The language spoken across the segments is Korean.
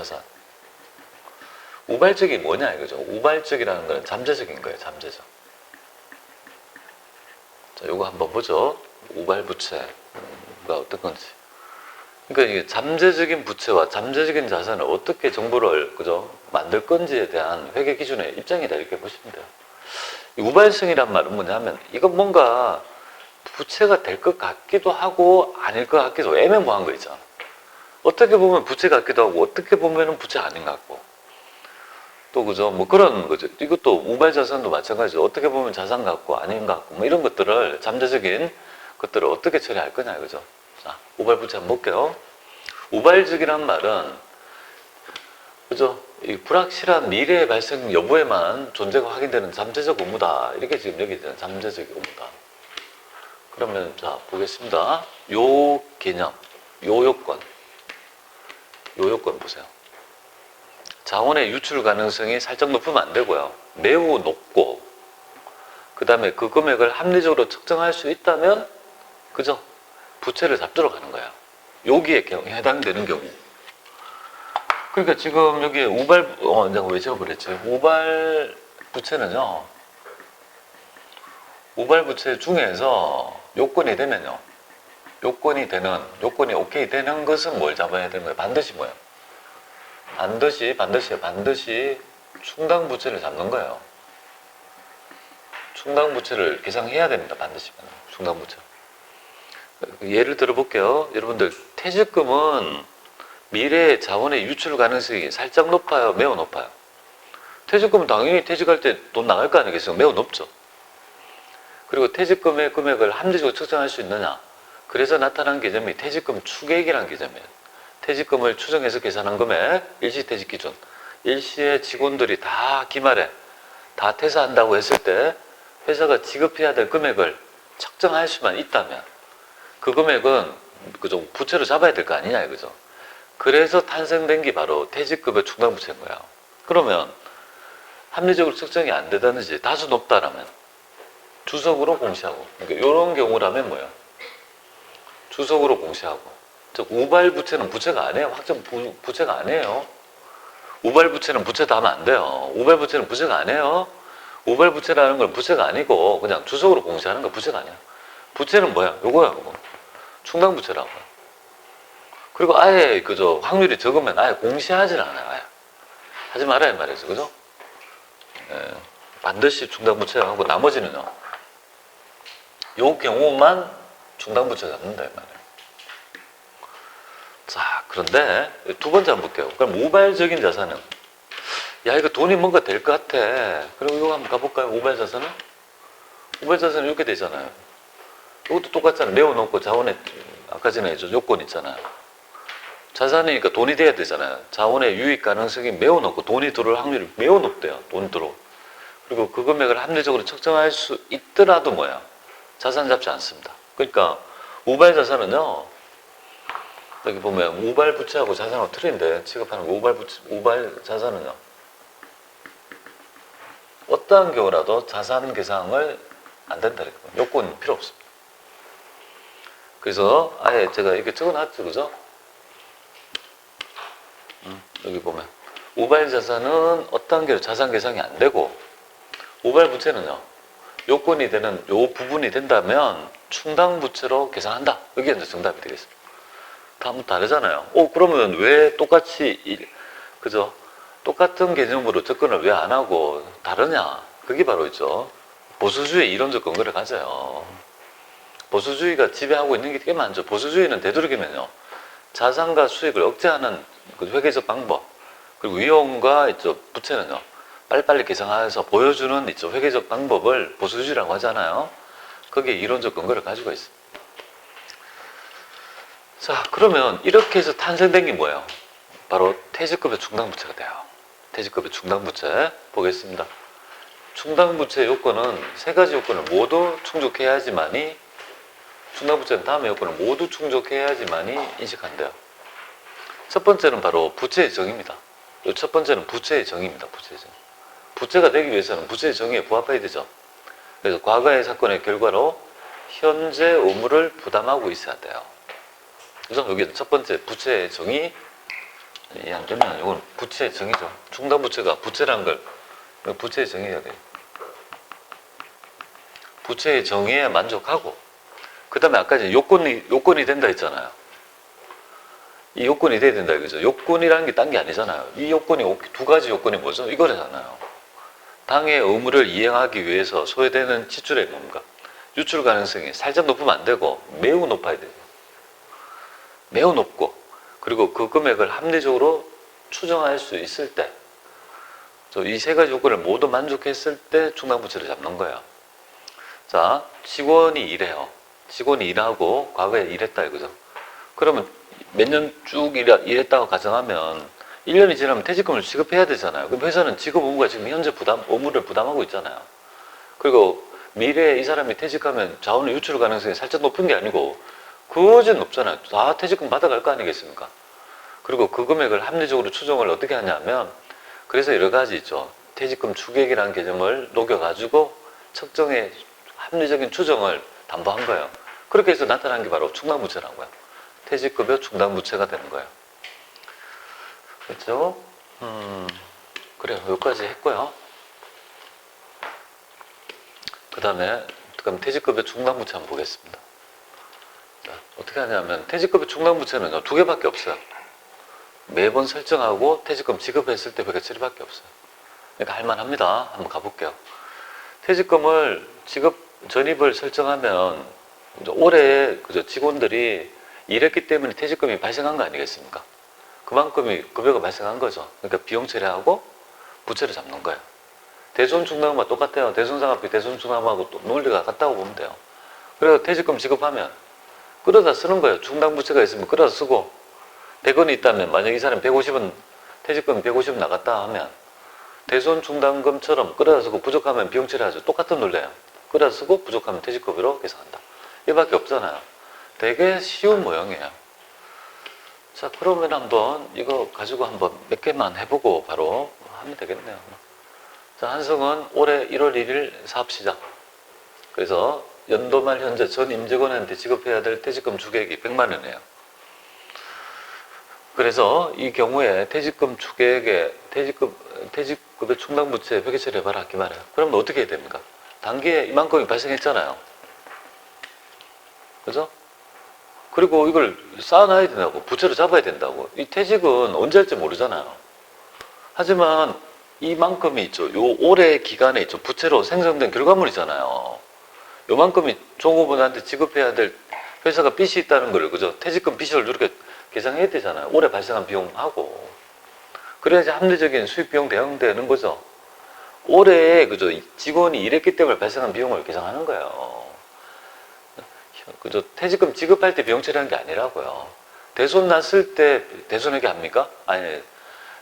자산. 우발적이 뭐냐 이거죠. 우발적이라는 거는 잠재적인 거예요. 잠재적. 자, 요거 한번 보죠. 우발부채가 어떤 건지. 그러니까 이게 잠재적인 부채와 잠재적인 자산을 어떻게 정보를 그죠 만들 건지에 대한 회계 기준의 입장이다 이렇게 보시면 돼요. 이 우발성이란 말은 뭐냐면 이건 뭔가 부채가 될 것 같기도 하고 아닐 것 같기도 애매모호한 거 있잖아. 어떻게 보면 부채 같기도 하고 어떻게 보면은 부채 아닌 것 같고 또 그죠 뭐 그런 거죠. 이것도 우발 자산도 마찬가지죠. 어떻게 보면 자산 같고 아닌 것 같고 뭐 이런 것들을 잠재적인 것들을 어떻게 처리할 거냐 이거죠. 자 우발 부채 한번 볼게요. 우발적이란 말은 그죠? 이 불확실한 미래의 발생 여부에만 존재가 확인되는 잠재적 의무다. 이렇게 지금 여기 되는 잠재적 의무다. 그러면 자 보겠습니다. 요 개념, 요 요건, 요 요건 보세요. 자원의 유출 가능성이 살짝 높으면 안 되고요. 매우 높고 그 다음에 그 금액을 합리적으로 측정할 수 있다면 그죠? 부채를 잡도록 하는 거예요. 여기에 경- 해당되는 경우. 그러니까 지금 여기 우발 어 내가 왜 적어버렸지? 우발 부채는요. 우발 부채 중에서 요건이 되면요. 요건이 되는 요건이 오케이 되는 것은 뭘 잡아야 되는 거예요? 반드시 뭐예요? 반드시 반드시 반드시 충당 부채를 잡는 거예요. 충당 부채를 계상해야 됩니다. 반드시 충당 부채. 예를 들어 볼게요. 여러분들 퇴직금은 미래 자원의 유출 가능성이 살짝 높아요, 매우 높아요. 퇴직금은 당연히 퇴직할 때 돈 나갈 거 아니겠어요? 매우 높죠. 그리고 퇴직금의 금액을 합리적으로 측정할 수 있느냐? 그래서 나타난 개념이 퇴직금 추계액이라는 개념이에요. 퇴직금을 추정해서 계산한 금액, 일시퇴직 기준. 일시에 직원들이 다 기말에 다 퇴사한다고 했을 때 회사가 지급해야 될 금액을 측정할 수만 있다면 그 금액은 그죠 부채로 잡아야 될 거 아니냐 이거죠. 그래서 탄생된 게 바로 퇴직급의 충당부채인 거야. 그러면 합리적으로 측정이 안 되다든지 다수 높다라면 주석으로 공시하고 그러니까 이런 경우라면 뭐야? 주석으로 공시하고 즉 우발 부채는 부채가 아니에요. 확정 부, 부채가 아니에요. 우발 부채는 부채다 하면 안 돼요. 우발 부채는 부채가 아니에요. 우발 부채라는 건 부채가 아니고 그냥 주석으로 공시하는 거 부채가 아니야. 부채는 뭐야? 요거야, 요거. 충당 부채라고. 그리고 아예 그저 확률이 적으면 아예 공시하질 않아요. 하지 말아야 말이죠. 그죠? 예, 반드시 충당 부채 하고 나머지는요. 요 경우만 충당부채 잡는다 이 말이에요. 자, 그런데 두 번째 한번 볼게요. 그럼 우발적인 자산은 야 이거 돈이 뭔가 될 것 같아. 그럼 이거 한번 가볼까요? 우발 자산은? 우발 자산은 이렇게 되잖아요. 이것도 똑같잖아요. 높고 자원의 아까 전에 저 요건 있잖아요. 자산이니까 돈이 돼야 되잖아요. 자원의 유익 가능성이 매우 높고 돈이 들어올 확률이 매우 높대요. 돈 들어. 그리고 그 금액을 합리적으로 측정할 수 있더라도 뭐야? 자산 잡지 않습니다. 그러니까 우발 자산은요. 여기 보면 우발 부채하고 자산하고 틀린데 취급하는 거 우발 부채, 우발 자산은요. 어떠한 경우라도 자산 계상을 안 된다 이렇게 요건 필요 없습니다. 그래서 아예 제가 이렇게 적어놨죠, 그죠? 음, 여기 보면 우발 자산은 어떠한 경우 자산 계상이 안 되고 우발 부채는요. 요건이 되는 요 부분이 된다면 충당 부채로 계산한다. 이게 이제 정답이 되겠습니다. 다음 다르잖아요. 오 그러면 왜 똑같이 이- 그죠? 똑같은 개념으로 접근을 왜 안 하고 다르냐? 그게 바로 있죠. 보수주의 이론적 근거를 가져요. 보수주의가 지배하고 있는 게 되게 많죠. 보수주의는 되도록이면요. 자산과 수익을 억제하는 그 회계적 방법, 그리고 위험과 이쪽 부채는요. 빨리빨리 계산해서 보여주는 이쪽 회계적 방법을 보수주의라고 하잖아요. 그게 이론적 근거를 가지고 있습니다. 자, 그러면 이렇게 해서 탄생된 게 뭐예요? 바로 퇴직급의 충당부채가 돼요. 퇴직급의 충당부채 보겠습니다. 충당부채 요건은 세 가지 요건을 모두 충족해야지만이 충당부채는 다음의 요건을 모두 충족해야지만이 인식한대요. 첫 번째는 바로 부채의 정의입니다. 요첫 번째는 부채의 정의입니다. 부채의 정의. 부채가 되기 위해서는 부채의 정의에 부합해야 되죠. 그래서 과거의 사건의 결과로 현재 의무를 부담하고 있어야 돼요. 그래서 여기 첫 번째 부채의 정의 이해 안 되면 이건 부채의 정의죠. 충당 부채가 부채란 걸 부채의 정의해야 돼요. 부채의 정의에 만족하고 그 다음에 아까 요건이 요건이 된다 했잖아요. 이 요건이 돼야 된다 이거죠. 요건이라는 게 딴 게 아니잖아요. 이 요건이 두 가지 요건이 뭐죠? 이거잖아요. 당의 의무를 이행하기 위해서 소요되는 지출의 뭡니까? 유출 가능성이 살짝 높으면 안 되고 매우 높아야 돼요. 매우 높고 그리고 그 금액을 합리적으로 추정할 수 있을 때, 이 세 가지 요건을 모두 만족했을 때 충당부채를 잡는 거예요. 자, 직원이 일해요. 직원이 일하고 과거에 일했다 이거죠. 그러면 몇 년 쭉 일했다고 가정하면 1년이 지나면 퇴직금을 지급해야 되잖아요. 그럼 회사는 지급 의무가 지금 현재 부담, 의무를 부담하고 있잖아요. 그리고 미래에 이 사람이 퇴직하면 자원의 유출 가능성이 살짝 높은 게 아니고 그거는 높잖아요. 다 퇴직금 받아갈 거 아니겠습니까? 그리고 그 금액을 합리적으로 추정을 어떻게 하냐면 그래서 여러 가지 있죠. 퇴직금 추계액이라는 개념을 녹여가지고 측정의 합리적인 추정을 담보한 거예요. 그렇게 해서 나타난 게 바로 충당부채라고요. 퇴직급여 충당부채가 되는 거예요. 그렇죠? 음, 그래요. 여기까지 했고요. 그 다음에 그럼 퇴직급여 충당부채 한번 보겠습니다. 자, 어떻게 하냐면 퇴직급여 충당부채는 두 개밖에 없어요. 매번 설정하고 퇴직금 지급했을 때 벽에 처리밖에 없어요. 그러니까 할만합니다. 한번 가볼게요. 퇴직금을 지급 전입을 설정하면 올해 그저 직원들이 일했기 때문에 퇴직금이 발생한 거 아니겠습니까? 그만큼이 급여가 발생한 거죠. 그러니까 비용 처리하고 부채를 잡는 거예요. 대손 충당과 똑같아요. 대손상업비 대손 충당하고 또 논리가 같다고 보면 돼요. 그래서 퇴직금 지급하면 끌어다 쓰는 거예요. 충당 부채가 있으면 끌어다 쓰고 100원이 있다면 만약 이 사람이 150원 퇴직금 150원 나갔다 하면 대손 충당금처럼 끌어다 쓰고 부족하면 비용 처리하죠. 똑같은 논리예요. 끌어다 쓰고 부족하면 퇴직급여로 계산한다. 이밖에 없잖아요. 되게 쉬운 모형이에요. 자, 그러면 한번 이거 가지고 한번 몇 개만 해보고 바로 하면 되겠네요. 자, 한성은 올해 1월 1일 사업 시작. 그래서 연도 말 현재 전 임직원한테 지급해야 될 퇴직금 주계액이 100만 원이에요. 그래서 이 경우에 퇴직금 주계액에 퇴직금, 퇴직급의 충당 부채 회계 처리 해봐라. 이렇게 말해요. 그러면 어떻게 해야 됩니까? 단기에 이만큼이 발생했잖아요. 그죠? 그리고 이걸 쌓아놔야 된다고. 부채로 잡아야 된다고. 이 퇴직은 언제 할지 모르잖아요. 하지만 이만큼이 있죠. 요 올해 기간에 있죠. 부채로 생성된 결과물이잖아요. 요만큼이 종업원한테 지급해야 될 회사가 빚이 있다는 걸, 그죠? 퇴직금 빚을 이렇게 계산해야 되잖아요. 올해 발생한 비용하고. 그래야지 합리적인 수익 비용 대응되는 거죠. 올해, 그죠? 직원이 일했기 때문에 발생한 비용을 계산하는 거예요. 그죠? 퇴직금 지급할 때 비용 처리한 게 아니라고요. 대손 났을 때 대손에게 합니까? 아니,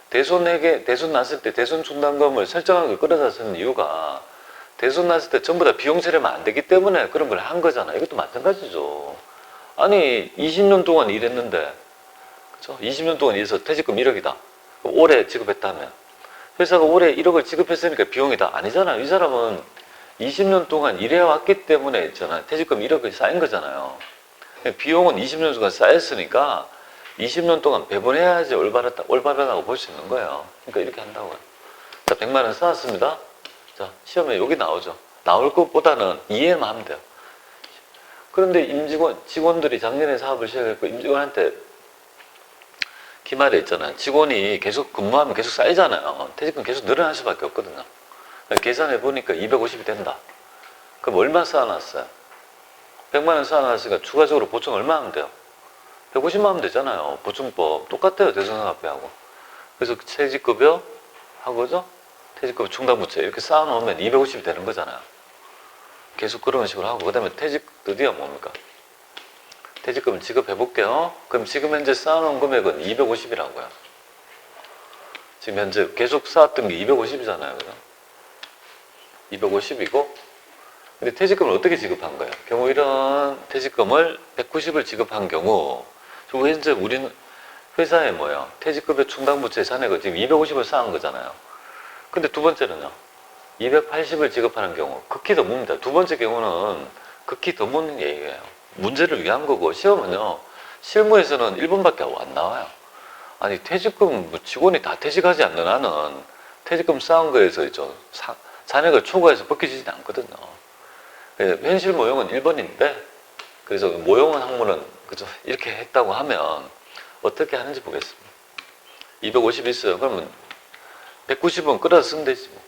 대손에게, 대손 났을 때 대손 충당금을 설정한 걸 끌어다 쓰는 이유가 대손 났을 때 전부 다 비용 처리하면 안 되기 때문에 그런 걸 한 거잖아요. 이것도 마찬가지죠. 아니, 20년 동안 일했는데, 그죠? 20년 동안 일해서 퇴직금 1억이다. 올해 지급했다면. 회사가 올해 1억을 지급했으니까 비용이다. 아니잖아요. 이 사람은 20년 동안 일해왔기 때문에 있잖아요. 퇴직금 1억이 쌓인 거잖아요. 비용은 20년 동안 쌓였으니까 20년 동안 배분해야지 올바르다, 올바르다고 볼 수 있는 거예요. 그러니까 이렇게 한다고요. 자, 100만 원 쌓았습니다. 자, 시험에 여기 나오죠. 나올 것보다는 이해만 하면 돼요. 그런데 임직원, 직원들이 작년에 사업을 시작했고, 임직원한테 기말에 있잖아요. 직원이 계속 근무하면 계속 쌓이잖아요. 퇴직금 계속 늘어날 수밖에 없거든요. 계산해 보니까 250이 된다. 그럼 얼마 쌓아놨어요? 100만 원 쌓아놨으니까 추가적으로 보충 얼마 하면 돼요? 150만 하면 되잖아요. 보충법. 똑같아요. 대손상업비하고. 그래서 퇴직급여 하고죠. 퇴직급여 충당부채 이렇게 쌓아놓으면 250이 되는 거잖아요. 계속 그런 식으로 하고 그 다음에 퇴직 드디어 뭡니까? 퇴직금을 지급해 볼게요. 그럼 지금 현재 쌓아놓은 금액은 250이라고요. 지금 현재 계속 쌓았던 게 250이잖아요. 그죠? 250이고 근데 퇴직금을 어떻게 지급한 거예요? 경우 이런 퇴직금을 190을 지급한 경우 지금 현재 우리는 회사에 뭐예요? 퇴직급여 충당부채 잔액을 지금 250을 쌓은 거잖아요. 근데 두 번째는요. 280을 지급하는 경우 극히 드뭅니다. 두 번째 경우는 극히 드문 얘기예요. 문제를 위한 거고 시험은요. 실무에서는 1번밖에 안 나와요. 아니 퇴직금 뭐 직원이 다 퇴직하지 않는 한은 퇴직금 쌓은 거에서 사- 잔액을 초과해서 벗겨지진 않거든요. 예, 현실 모형은 1번인데 그래서 모형은 학문은 그죠 이렇게 했다고 하면 어떻게 하는지 보겠습니다. 250 있어요. 그러면 190은 끌어서 쓰면 되지 뭐.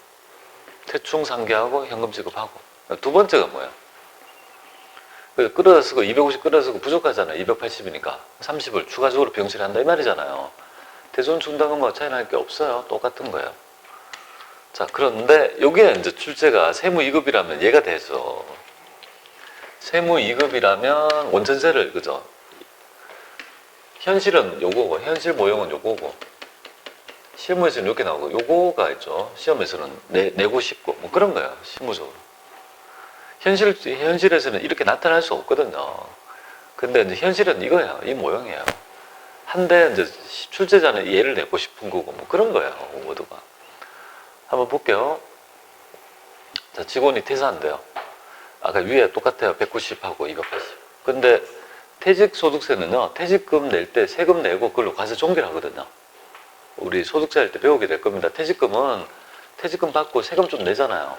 대충 상계하고 현금 지급하고 두 번째가 뭐야? 그 끌어서 쓰고 250 끌어서 쓰고 부족하잖아요. 280이니까 30을 추가적으로 병실을 한다 이 말이잖아요. 대손 충당금과 차이 날 게 없어요. 똑같은 거예요. 자 그런데 여기에 이제 출제가 세무 2급이라면 얘가 되죠. 세무 2급이라면 원천세를 그죠? 현실은 요거고 현실 모형은 요거고 실무에서는 이렇게 나오고 요거가 있죠. 시험에서는 내, 내고 싶고 뭐 그런 거야 실무적으로. 현실 현실에서는 이렇게 나타날 수 없거든요. 근데 이제 현실은 이거야 이 모형이에요. 한데 이제 출제자는 얘를 내고 싶은 거고 뭐 그런 거예요 모두가. 한번 볼게요. 자 직원이 퇴사한대요. 아까 위에 똑같아요 190하고 280. 근데 퇴직소득세는요 퇴직금 낼 때 세금 내고 그걸로 과세 종결 하거든요. 우리 소득자일 때 배우게 될 겁니다. 퇴직금은 퇴직금 받고 세금 좀 내잖아요.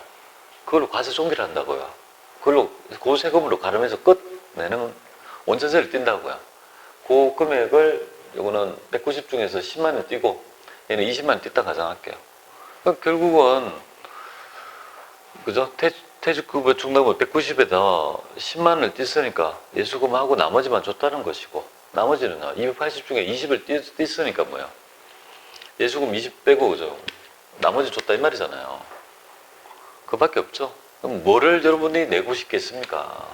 그걸로 과세 종결 한다고요. 그걸로 그 세금으로 가름해서 끝 내는 원천세를 띈다고요. 그 금액을 요거는 190 중에서 10만 원 띄고 얘는 20만 원 띄다 가정할게요. 그럼 결국은 그죠? 퇴, 퇴직급여 중담금 190에다 10만 원을 띄으니까 예수금하고 나머지만 줬다는 것이고 나머지는 280 중에 20을 띄, 띄으니까 뭐야? 예수금 20 빼고 그죠? 나머지 줬다 이 말이잖아요. 그밖에 없죠. 그럼 뭐를 여러분이 내고 싶겠습니까?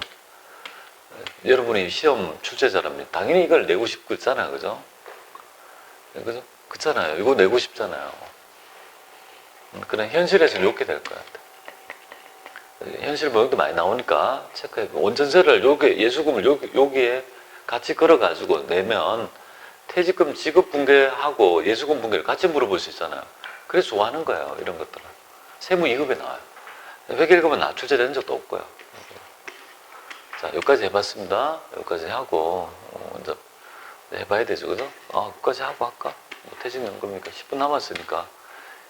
여러분이 시험 출제자라면 당연히 이걸 내고 싶겠잖아요, 그죠? 그죠? 그렇잖아요. 이거 내고 싶잖아요. 음, 그냥 현실에서는 이렇게 될 것 같아요. 현실 모형도 많이 나오니까 체크해. 원전세를 여기 예수금을 여기, 여기에 같이 걸어가지고 내면 퇴직금 지급 붕괴하고 예수금 붕괴를 같이 물어볼 수 있잖아요. 그래서 좋아하는 거예요. 이런 것들은. 세무 2급에 나와요. 회계일급은 나 출제된 적도 없고요. 자, 여기까지 해봤습니다. 여기까지 하고, 어, 이제 해봐야 되죠. 그죠? 아, 여기까지 하고 할까? 뭐 퇴직연금이니까 10분 남았으니까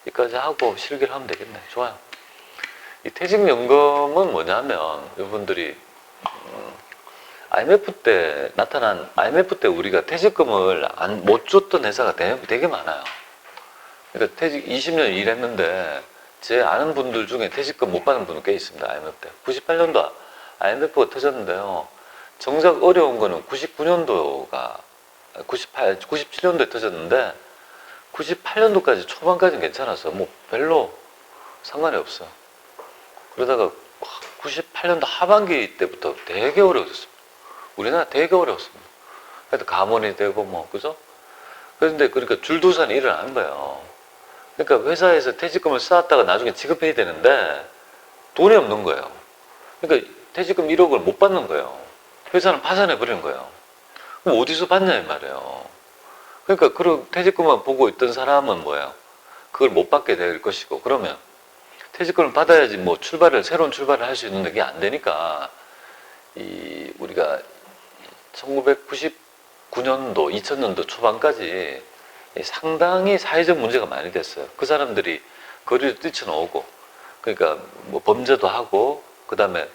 여기까지 하고 실기를 하면 되겠네. 좋아요. 이 퇴직연금은 뭐냐면, 여러분들이, 음, IMF 때 나타난, IMF 때 우리가 퇴직금을 안, 못 줬던 회사가 되게, 되게 많아요. 그러니까 퇴직 20년 일했는데, 제 아는 분들 중에 퇴직금 못 받은 분은 꽤 있습니다. IMF 때. 98년도 IMF가 터졌는데요. 정작 어려운 거는 99년도가, 98, 97년도에 터졌는데, 98년도까지 초반까지는 괜찮았어요. 뭐 별로 상관이 없어요. 그러다가 98년도 하반기 때부터 되게 어려워졌습니다. 우리나라 되게 어려웠습니다. 그래도 가문이 되고 뭐 그죠? 그런데 그러니까 줄도산이 일어나는 거예요. 그러니까 회사에서 퇴직금을 쌓았다가 나중에 지급해야 되는데 돈이 없는 거예요. 그러니까 퇴직금 1억을 못 받는 거예요. 회사는 파산해 버리는 거예요. 그럼 어디서 받냐 이 말이에요. 그러니까 그런 퇴직금만 보고 있던 사람은 뭐예요? 그걸 못 받게 될 것이고 그러면 퇴직금을 받아야지 뭐 출발을 새로운 출발을 할 수 있는 게안 되니까 이 우리가 1999년도 2000년도 초반까지 상당히 사회적 문제가 많이 됐어요. 그 사람들이 거리로 뛰쳐나오고 그러니까 뭐 범죄도 하고 그다음에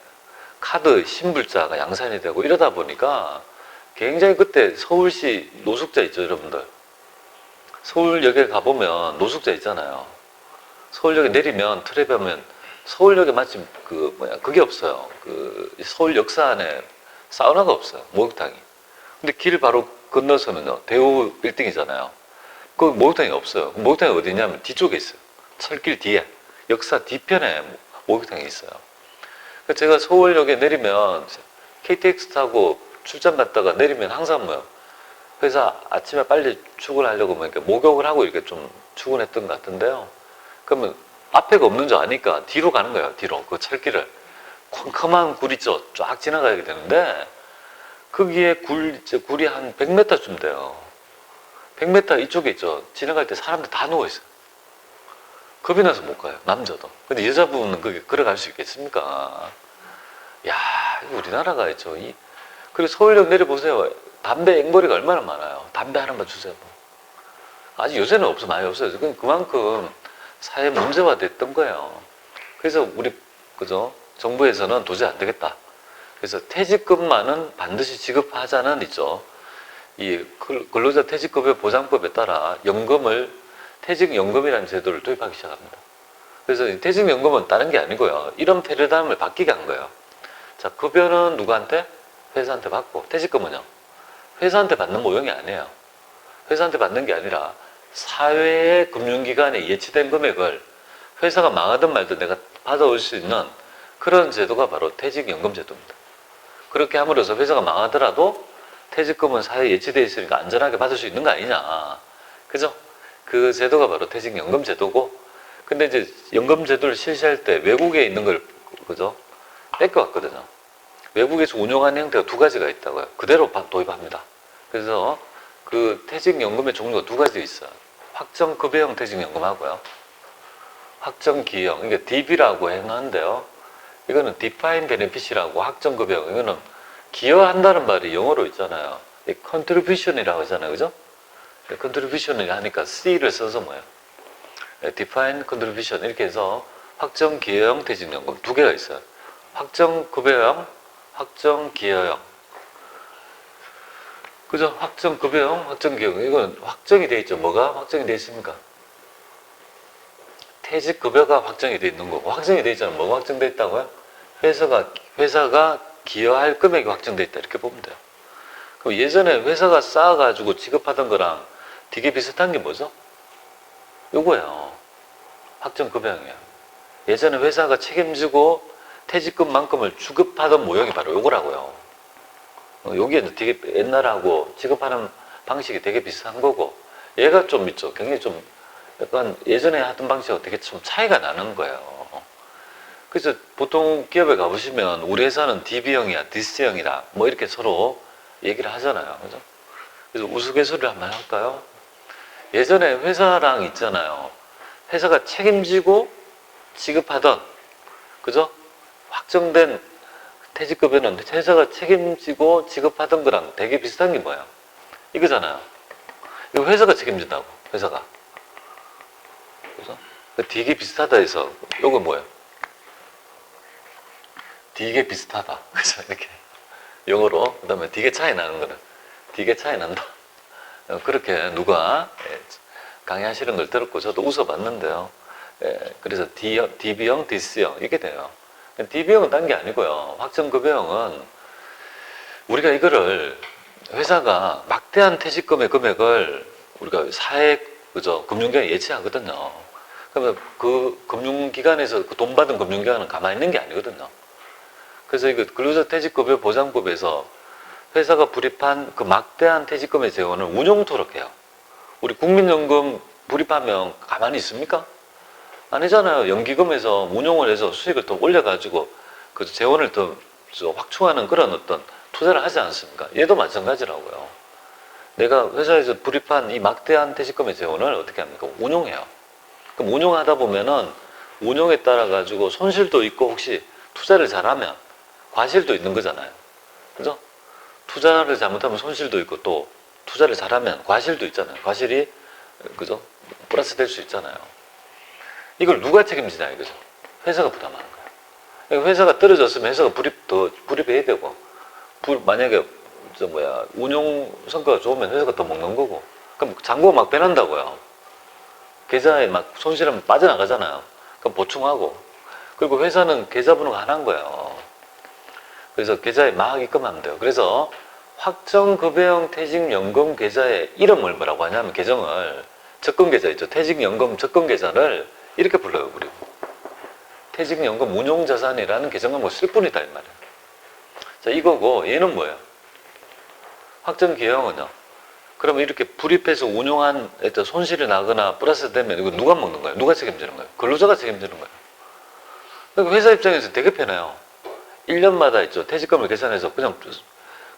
카드 신불자가 양산이 되고 이러다 보니까 굉장히 그때 서울시 노숙자 있죠, 여러분들. 서울역에 가보면 노숙자 있잖아요. 서울역에 내리면 트랩에 하면 서울역에 마침 그 뭐야 그게 없어요. 그 서울 역사 안에 사우나가 없어요. 목욕탕이. 근데 길 바로 건너서면요 대우 빌딩이잖아요. 그 목욕탕이 없어요. 목욕탕이 어디 있냐면 뒤쪽에 있어요. 철길 뒤에 역사 뒤편에 목욕탕이 있어요. 제가 서울역에 내리면 KTX 타고 출장 갔다가 내리면 항상 뭐요 회사 아침에 빨리 출근하려고 뭐 이렇게 목욕을 하고 이렇게 좀 출근했던 것 같은데요. 그러면 앞에가 없는 줄 아니까 뒤로 가는 거예요. 뒤로 그 철길을 컴컴한 굴 있죠. 쫙 지나가야 되는데 거기에 굴 이제 굴이 한 100m쯤 돼요. 100m 이쪽에 있죠. 지나갈 때 사람들 다 누워 있어요. 겁이 나서 못 가요. 남자도. 근데 여자분은 거기 걸어갈 수 있겠습니까? 야, 우리나라가 있죠. 이, 그리고 서울역 내려보세요. 담배 앵벌이가 얼마나 많아요. 담배 하나만 주세요. 아직 요새는 없어 많이 없어요. 그- 그만큼 사회 문제화 됐던 거예요. 그래서 우리 그죠 정부에서는 도저히 안 되겠다. 그래서 퇴직금만은 반드시 지급하자는 있죠. 이 근- 근로자 퇴직급여 보장법에 따라 연금을 퇴직연금이라는 제도를 도입하기 시작합니다. 그래서 이 퇴직연금은 다른 게 아니고요. 이런 패러다임을 바뀌게 한 거예요. 자, 급여는 누구한테? 회사한테 받고, 퇴직금은요? 회사한테 받는 모형이 아니에요. 회사한테 받는 게 아니라 사회의 금융기관에 예치된 금액을 회사가 망하든 말든 내가 받아올 수 있는 그런 제도가 바로 퇴직연금 제도입니다. 그렇게 함으로써 회사가 망하더라도 퇴직금은 사회에 예치되어 있으니까 안전하게 받을 수 있는 거 아니냐. 그죠? 그 제도가 바로 퇴직연금 제도고, 근데 이제 연금 제도를 실시할 때 외국에 있는 걸, 그죠? 뺏겨왔거든요. 외국에서 운영하는 형태가 두 가지가 있다고요. 그대로 바- 도입합니다. 그래서 그 퇴직연금의 종류가 두 가지 있어요. 확정급여형 퇴직연금하고요. 확정기형, 이게 DB라고 해놨는데요. 이거는 Defined Benefit이라고 확정급여형, 이거는 기여한다는 말이 영어로 있잖아요. 이 contribution이라고 하잖아요. 그죠? contribution을 하니까 C를 써서 뭐예요? 네, Defined Contribution 이렇게 해서 확정기여형 퇴직연금 두 개가 있어요. 확정급여형, 확정 기여형. 그죠? 확정 급여형, 확정 기여형. 이건 확정이 돼 있죠. 뭐가 확정이 돼 있습니까? 퇴직 급여가 확정이 돼 있는 거고 확정이 돼 있잖아요. 뭐가 확정돼 있다고요? 회사가 회사가 기여할 금액이 확정돼 있다 이렇게 보면 돼요. 그럼 예전에 회사가 쌓아가지고 지급하던 거랑 되게 비슷한 게 뭐죠? 요거예요. 확정 급여형이에요. 예전에 회사가 책임지고 퇴직금만큼을 주급하던 모형이 바로 요거라고요. 어, 여기에 되게 옛날하고 지급하는 방식이 되게 비슷한 거고 얘가 좀 있죠. 굉장히 좀 약간 예전에 하던 방식하고 되게 좀 차이가 나는 거예요. 그래서 보통 기업에 가보시면 우리 회사는 DB형이야, DC형이다 뭐 이렇게 서로 얘기를 하잖아요. 그죠? 그래서 우스갯소리를 한번 할까요? 예전에 회사랑 있잖아요. 회사가 책임지고 지급하던 그죠? 확정된 퇴직급여는 회사가 책임지고 지급하던 거랑 되게 비슷한 게 뭐야? 이거잖아요. 이거 회사가 책임진다고, 회사가. 그죠? 되게 비슷하다 해서, 요거 뭐예요? 되게 비슷하다. 그죠? 이렇게. 영어로. 그 다음에 되게 차이 나는 거는. 되게 차이 난다. 어, 그렇게 누가 예, 강의하시는 걸 들었고, 저도 웃어봤는데요. 예, 그래서 D, DB형, DC형, 이게 돼요. DB형은 딴 게 아니고요. 확정급여형은 우리가 이거를 회사가 막대한 퇴직금의 금액을 우리가 사회 그죠 금융기관에 예치하거든요. 그러면 그 금융기관에서 그 돈 받은 금융기관은 가만히 있는 게 아니거든요. 그래서 이거 근로자 퇴직급여 보장법에서 회사가 불입한 그 막대한 퇴직금의 재원을 운용토록 해요. 우리 국민연금 불입하면 가만히 있습니까? 아니잖아요. 연기금에서 운용을 해서 수익을 더 올려가지고 그 재원을 더 확충하는 그런 어떤 투자를 하지 않습니까? 얘도 마찬가지라고요. 내가 회사에서 불입한 이 막대한 퇴직금의 재원을 어떻게 합니까? 운용해요. 그럼 운용하다 보면은 운용에 따라 가지고 손실도 있고 혹시 투자를 잘하면 과실도 있는 거잖아요. 그죠? 투자를 잘못하면 손실도 있고 또 투자를 잘하면 과실도 있잖아요. 과실이 그죠? 플러스 될 수 있잖아요. 이걸 누가 책임지냐 이거죠. 회사가 부담하는 거예요. 그러니까 회사가 떨어졌으면 회사가 불입 더 불입해야 되고, 불, 만약에 저 뭐야 운용 성과가 좋으면 회사가 더 먹는 거고, 그럼 잔고가 막 빼난다고요. 계좌에 막 손실하면 빠져나가잖아요. 그럼 보충하고, 그리고 회사는 계좌번호가 하나인 거예요. 그래서 계좌에 막 입금하면 돼요. 그래서 확정급여형 퇴직연금 계좌의 이름을 뭐라고 하냐면 계정을 적금계좌 있죠. 퇴직연금 적금계좌를 이렇게 불러요, 우리. 퇴직연금 운용자산이라는 계정은 뭐쓸 뿐이다, 이 말이에요. 자, 이거고, 얘는 뭐예요? 확정기형은요? 그러면 이렇게 불입해서 운용한 손실이 나거나 플러스 되면 이거 누가 먹는 거예요? 누가 책임지는 거예요? 근로자가 책임지는 거예요. 그러니까 회사 입장에서 되게 편해요. 1년마다 있죠. 퇴직금을 계산해서 그냥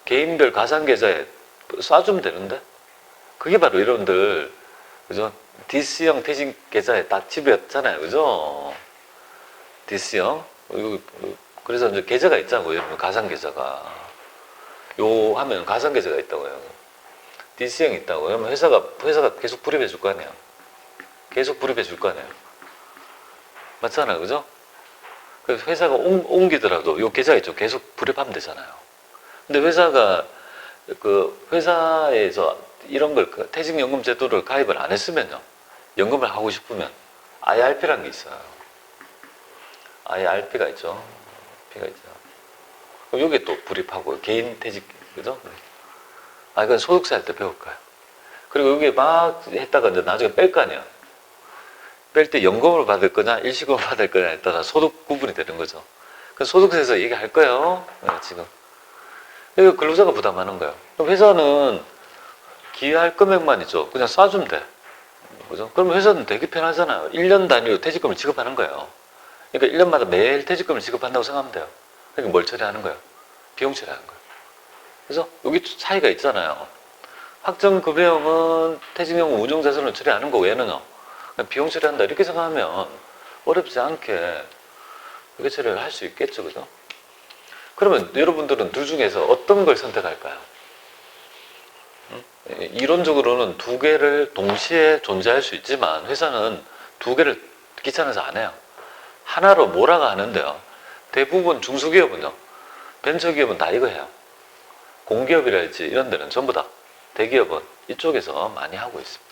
개인별 가상계좌에 쏴주면 되는데? 그게 바로 여러분들, 그죠? DC형 퇴직 계좌에 딱 집였잖아요. 그죠? DC형. 그래서 이제 계좌가 있자고, 여러분. 가상 계좌가. 요 하면 가상 계좌가 있다고요. DC형이 있다고. 그러면 회사가, 회사가 계속 불입해 줄 거 아니에요. 계속 불입해 줄 거 아니에요. 맞잖아요. 그죠? 그래서 회사가 옮, 옮기더라도 요 계좌 있죠. 계속 불입하면 되잖아요. 근데 회사가 그 회사에서 이런 걸그 퇴직연금 제도를 가입을 안 했으면요. 연금을 하고 싶으면 IRP라는 게 있어요. IRP가 있죠. P가 있죠. 그럼 여기에 또 불입하고 개인 퇴직 그죠? 아 이건 소득세 할 때 배울 거예요. 그리고 여기 막 했다가 이제 나중에 뺄 거 아니에요. 뺄 때 연금으로 받을 거냐 일시금으로 받을 거냐에 따라 소득 구분이 되는 거죠. 그 소득세에서 얘기할 거예요. 네, 지금. 이거 근로자가 부담하는 거예요. 그럼 회사는 기여할 금액만 있죠. 그냥 쏴주면 돼. 그죠? 그러면 회사는 되게 편하잖아요. 1년 단위로 퇴직금을 지급하는 거예요. 그러니까 1년마다 매일 퇴직금을 지급한다고 생각하면 돼요. 그러니까 뭘 처리하는 거예요? 비용 처리하는 거예요. 그래서 여기 차이가 있잖아요. 확정급여형은 퇴직연금 운용자산을 처리하는 얘는요. 그냥 비용 처리한다 이렇게 생각하면 어렵지 않게 이게 처리를 할 수 있겠죠. 그죠? 그러면 여러분들은 둘 중에서 어떤 걸 선택할까요? 음? 이론적으로는 두 개를 동시에 존재할 수 있지만 회사는 두 개를 귀찮아서 안 해요. 하나로 몰아가 하는데요. 대부분 중소기업은요. 벤처기업은 다 이거 해요. 공기업이랄지 이런 데는 전부 다 대기업은 이쪽에서 많이 하고 있습니다.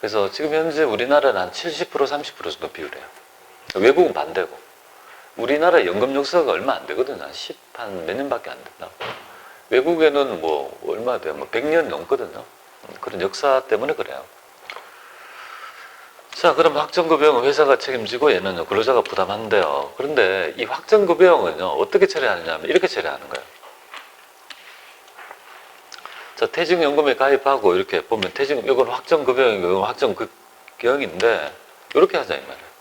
그래서 지금 현재 우리나라는 한 70% 30% 정도 비율이에요. 외국은 반대고. 우리나라 연금 역사가 얼마 안 되거든요. 한 10, 한 몇 년밖에 안 된다. 외국에는 뭐 얼마 돼요? 뭐 100년 넘거든요. 그런 역사 때문에 그래요. 자, 그럼 확정급여형은 회사가 책임지고 얘는 근로자가 부담한대요. 그런데 이 확정급여형은요, 어떻게 처리하느냐 하면 이렇게 처리하는 거예요. 자, 퇴직연금에 가입하고 이렇게 보면 퇴직, 이건 확정급여형이고 이건 확정급여형인데, 이렇게 하자, 이 말이에요.